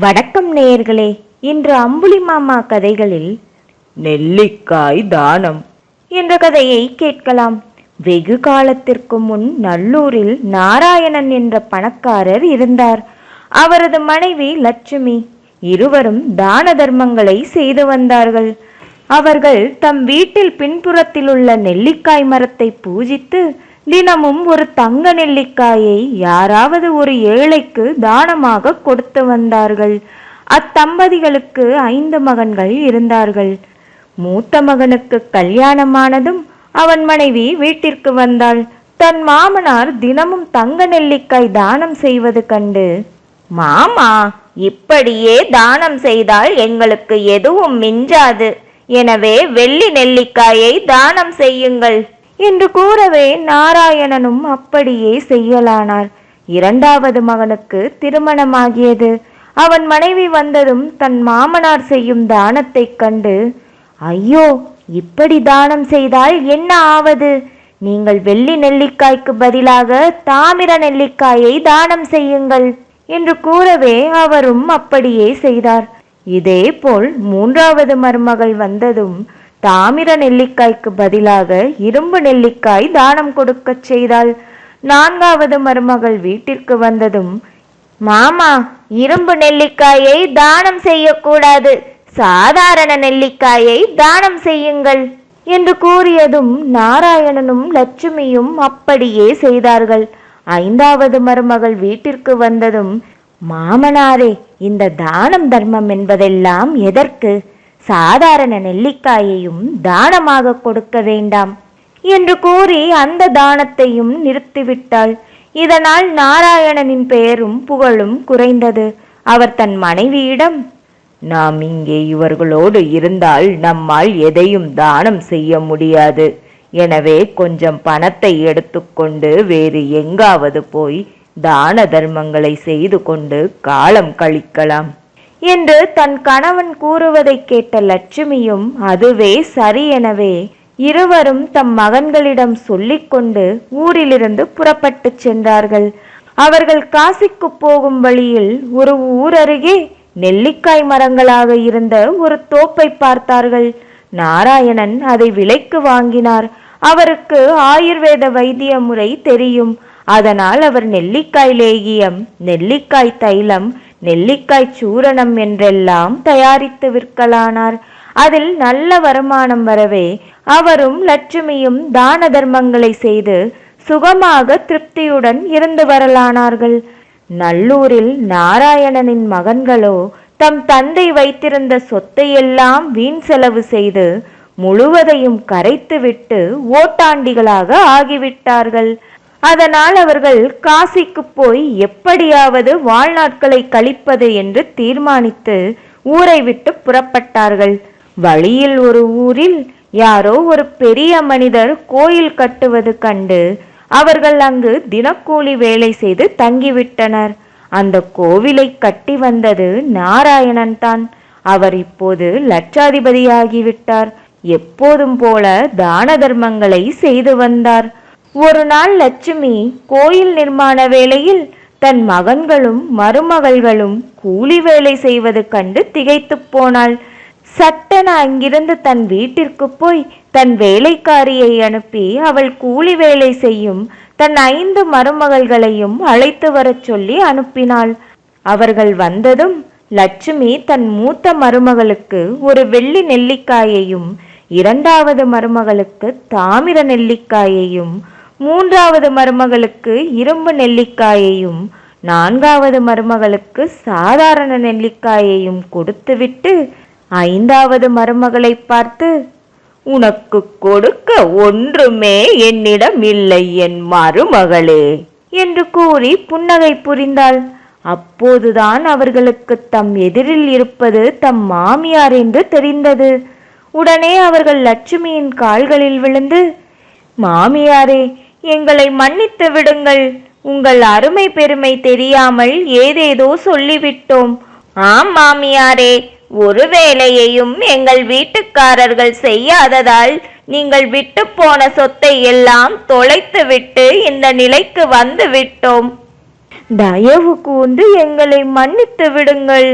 வணக்கம் நேயர்களே இன்று அம்புலி மாமா கதைகளில் நெல்லிக்காய் தானம். என்ற கதையை கேட்கலாம். வெகு காலத்திற்கு முன் நல்லூரில் நாராயணன் என்ற பணக்காரர் இருந்தார். அவரது மனைவி லட்சுமி இருவரும் தான தர்மங்களை செய்து வந்தார்கள். அவர்கள் தம் வீட்டில் பின்புறத்தில் உள்ள நெல்லிக்காய் மரத்தை பூஜித்து தினமும் ஒரு தங்க நெல்லிக்காயை யாராவது ஒரு ஏழைக்கு தானமாக கொடுத்து வந்தார்கள். அத்தம்பதிகளுக்கு ஐந்து மகன்கள் இருந்தார்கள். மூத்த மகனுக்கு கல்யாணமானதும் அவன் மனைவி வீட்டிற்கு வந்தாள். தன் மாமனார் தினமும் தங்க நெல்லிக்காய் தானம் செய்வது கண்டு மாமா இப்படியே தானம் செய்தால் எங்களுக்கு எதுவும் மிஞ்சாது. எனவே வெள்ளி நெல்லிக்காயை தானம் செய்யுங்கள். என்று கூறவே நாராயணனும் அப்படியே செய்யலானார். இரண்டாவது மகனுக்கு திருமணமாகியது. அவன் மனைவி வந்ததும் தன் மாமனார் செய்யும் தானத்தைக் கண்டு ஐயோ இப்படி தானம் செய்தால் என்ன ஆவது? நீங்கள் வெள்ளி நெல்லிக்காய்க்கு பதிலாக தாமிர நெல்லிக்காயை தானம் செய்யுங்கள் என்று கூறவே அவரும் அப்படியே செய்தார். இதேபோல் மூன்றாவது மருமகள் வந்ததும் தாமிர நெல்லிக்காய்க்கு பதிலாக இரும்பு நெல்லிக்காய் தானம் கொடுக்கச் செய்தாள். நான்காவது மருமகள் வீட்டிற்கு வந்ததும் மாமா இரும்பு நெல்லிக்காயை தானம் செய்யக்கூடாது. சாதாரண நெல்லிக்காயை தானம் செய்யுங்கள் என்று கூறியதும் நாராயணனும் லட்சுமியும் அப்படியே செய்தார்கள். ஐந்தாவது மருமகள் வீட்டிற்கு வந்ததும் மாமனாரே இந்த தானம் தர்மம் என்பதெல்லாம் எதற்கு? சாதாரண நெல்லிக்காயையும் தானமாக கொடுக்க வேண்டாம் என்று கூறி அந்த தானத்தையும் நிறுத்திவிட்டாள். இதனால் நாராயணனின் பெயரும் புகழும் குறைந்தது. அவர் தன் மனைவியிடம் நாம் இங்கே இவர்களோடு இருந்தால் நம்மால் எதையும் தானம் செய்ய முடியாது. எனவே கொஞ்சம் பணத்தை எடுத்துக்கொண்டு வேறு எங்காவது போய் தான தர்மங்களை செய்து கொண்டு காலம் கழிக்கலாம். என்று தன் கணவன் கூறுவதை கேட்ட லட்சுமியும் அதுவே சரி எனவே. இருவரும் தம் மகன்களிடம் சொல்லிக்கொண்டு ஊரிலிருந்து புறப்பட்டு சென்றார்கள். அவர்கள் காசிக்கு போகும் வழியில் ஒரு ஊர் அருகே நெல்லிக்காய் மரங்களாக இருந்த ஒரு தோப்பை பார்த்தார்கள். நாராயணன் அதை விலைக்கு வாங்கினார். அவருக்கு ஆயுர்வேத வைத்திய முறை தெரியும். அதனால் அவர் நெல்லிக்காய் லேகியம் நெல்லிக்காய் தைலம் நெல்லிக்காய் சூரணம் என்றெல்லாம் தயாரித்து விற்கலானார். அதில் நல்ல வருமானம் வரவே அவரும் லட்சுமியும் தான தர்மங்களை செய்து சுகமாக திருப்தியுடன் இருந்து வரலானார்கள். நல்லூரில் நாராயணனின் மகன்களோ தம் தந்தை வைத்திருந்த சொத்தையெல்லாம் வீண் செலவு செய்து முழுவதையும் கரைத்துவிட்டு ஓட்டாண்டிகளாக ஆகிவிட்டார்கள். அதனால் அவர்கள் காசிக்கு போய் எப்படியாவது வாழ்நாட்களை கழிப்பது என்று தீர்மானித்து ஊரை விட்டு புறப்பட்டார்கள். வழியில் ஒரு ஊரில் யாரோ ஒரு பெரிய மனிதர் கோயில் கட்டுவது கண்டு அவர்கள் அங்கு தினக்கூலி வேலை செய்து தங்கிவிட்டனர். அந்த கோவிலை கட்டி வந்தது நாராயணன் தான். அவர் இப்போது லட்சாதிபதியாகிவிட்டார். எப்போதும் போல தான தர்மங்களை செய்து வந்தார். ஒரு நாள் லட்சுமி கோயில் நிர்மாண வேளையில் தன் மகன்களும் மருமகள்களும் கூலி வேலை செய்வது கண்டு திகைத்துப் போனாள். சட்டென அங்கிருந்து தன் வீட்டிற்கு போய் தன் வேலைக்காரியை அனுப்பி அவள் கூலி வேலை செய்யும் தன் ஐந்து மருமகள்களையும் அழைத்து வரச் சொல்லி அனுப்பினாள். அவர்கள் வந்ததும் லட்சுமி தன் மூத்த மருமகளுக்கு ஒரு வெள்ளி நெல்லிக்காயையும் இரண்டாவது மருமகளுக்கு தாமிர நெல்லிக்காயையும் மூன்றாவது மருமகளுக்கு இரும்பு நெல்லிக்காயையும் நான்காவது மருமகளுக்கு சாதாரண நெல்லிக்காயையும் கொடுத்துவிட்டு ஐந்தாவது மருமகளை பார்த்து உனக்கு கொடுக்க ஒன்றுமே என்னிடம் இல்லை என் மருமகளே என்று கூறி புன்னகை புரிந்தாள். அப்போதுதான் அவர்களுக்கு தம் எதிரில் இருப்பது தம் மாமியார் என்று தெரிந்தது. உடனே அவர்கள் லட்சுமியின் கால்களில் விழுந்து மாமியாரே எங்களை மன்னித்து விடுங்கள். உங்கள் அருமை பெருமை தெரியாமல் ஏதேதோ சொல்லிவிட்டோம். ஆம் மாமியாரே ஒரு வேலையையும் எங்கள் வீட்டுக்காரர்கள் செய்யாததால் நீங்கள் விட்டு போன சொத்தை எல்லாம் தொலைத்து விட்டு இந்த நிலைக்கு வந்து விட்டோம். தயவு கூர்ந்து எங்களை மன்னித்து விடுங்கள்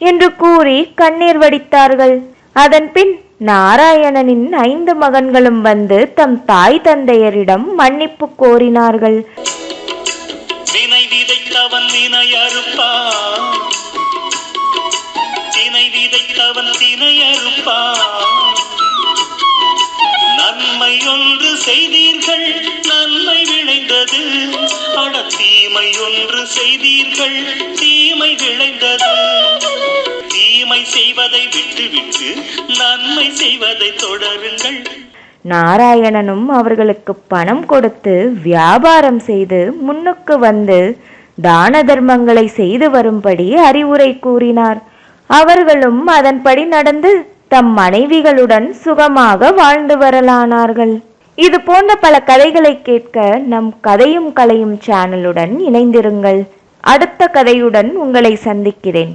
என்று கூறி கண்ணீர் வடித்தார்கள். அதன் பின் நாராயணனின் ஐந்து மகன்களும் வந்து தம் தாய் தந்தையரிடம் மன்னிப்பு கோரினார்கள். வினை விதைத்தவன் வினை அறுப்பான். தினை விதைத்தவன் தினை அறுப்பான். நன்மை ஒன்று செய்தீர்கள் நன்மை விளைந்தது. அட தீமை ஒன்று செய்தீர்கள் தீமை விளைந்தது. தீமை செய்வதை விட்டுவிட்டு நன்மை செய்வதை தொடருங்கள். நாராயணனும் அவர்களுக்கு பணம் கொடுத்து வியாபாரம் செய்து முன்னுக்கு வந்து தான தர்மங்களை செய்து வரும்படி அறிவுரை கூறினார். அவர்களும் அதன்படி நடந்து தம் மனைவிகளுடன் சுகமாக வாழ்ந்து வரலானார்கள். இது போன்ற பல கதைகளை கேட்க நம் கதையும் கலையும் சேனலுடன் இணைந்திருங்கள். அடுத்த கதையுடன் உங்களை சந்திக்கிறேன்.